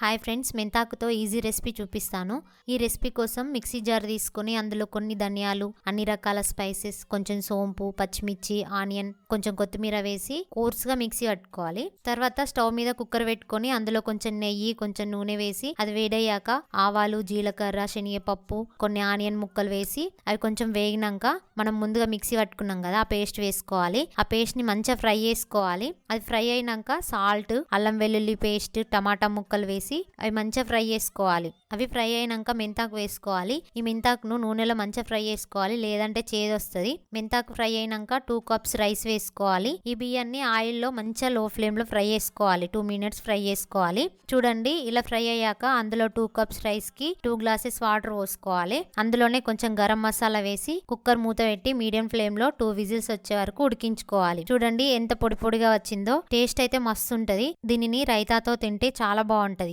Hi friends మెంతాకుతో easy recipe చూపిస్తాను. ఈ రెసిపీ కోసం మిక్సీ జార్ తీసుకొని అందులో కొన్ని ధనియాలు అన్ని రకాల స్పైసెస్ కొంచెం సోంపు పచ్చిమిర్చి ఆనియన్ కొంచెం కొత్తిమీర వేసి కోర్స్గా మిక్సీ పట్టుకోవాలి. తర్వాత స్టవ్ మీద కుక్కర్ పెట్టుకొని అందులో కొంచెం నెయ్యి కొంచెం నూనె వేసి అది వేడయ్యాక ఆవాలు జీలకర్ర శనగపప్పు కొన్ని ఆనియన్ ముక్కలు వేసి అవి కొంచెం వేగినాక మనం ముందుగా మిక్సీ పట్టుకున్నాం కదా ఆ పేస్ట్ వేసుకోవాలి. ఆ పేస్ట్ని మంచిగా ఫ్రై చేసుకోవాలి. అది ఫ్రై అయినాక సాల్ట్ అల్లం వెల్లుల్లి పేస్ట్ టమాటా ముక్కలు వేసి అవి మంచిగా ఫ్రై చేసుకోవాలి. అవి ఫ్రై అయినాక మెంతాకు వేసుకోవాలి. ఈ మెంతాకును నూనెలో మంచిగా ఫ్రై చేసుకోవాలి. లేదంటే చేదు వస్తుంది. మెంతాకు ఫ్రై అయినాక టూ కప్స్ రైస్ వేసుకోవాలి. ఈ బియ్యాన్ని ఆయిల్లో మంచిగా లో ఫ్లేమ్లో ఫ్రై చేసుకోవాలి. టూ మినిట్స్ ఫ్రై చేసుకోవాలి. చూడండి ఇలా ఫ్రై అయ్యాక అందులో టూ కప్స్ రైస్కి టూ గ్లాసెస్ వాటర్ పోసుకోవాలి. అందులోనే కొంచెం గరం మసాలా వేసి కుక్కర్ మూత పెట్టి మీడియం ఫ్లేమ్లో టూ విజిల్స్ వచ్చే వరకు ఉడికించుకోవాలి. చూడండి ఎంత పొడి పొడిగా వచ్చిందో. టేస్ట్ అయితే మస్తు ఉంటది. దీనిని రైతాతో తింటే చాలా బాగుంటది.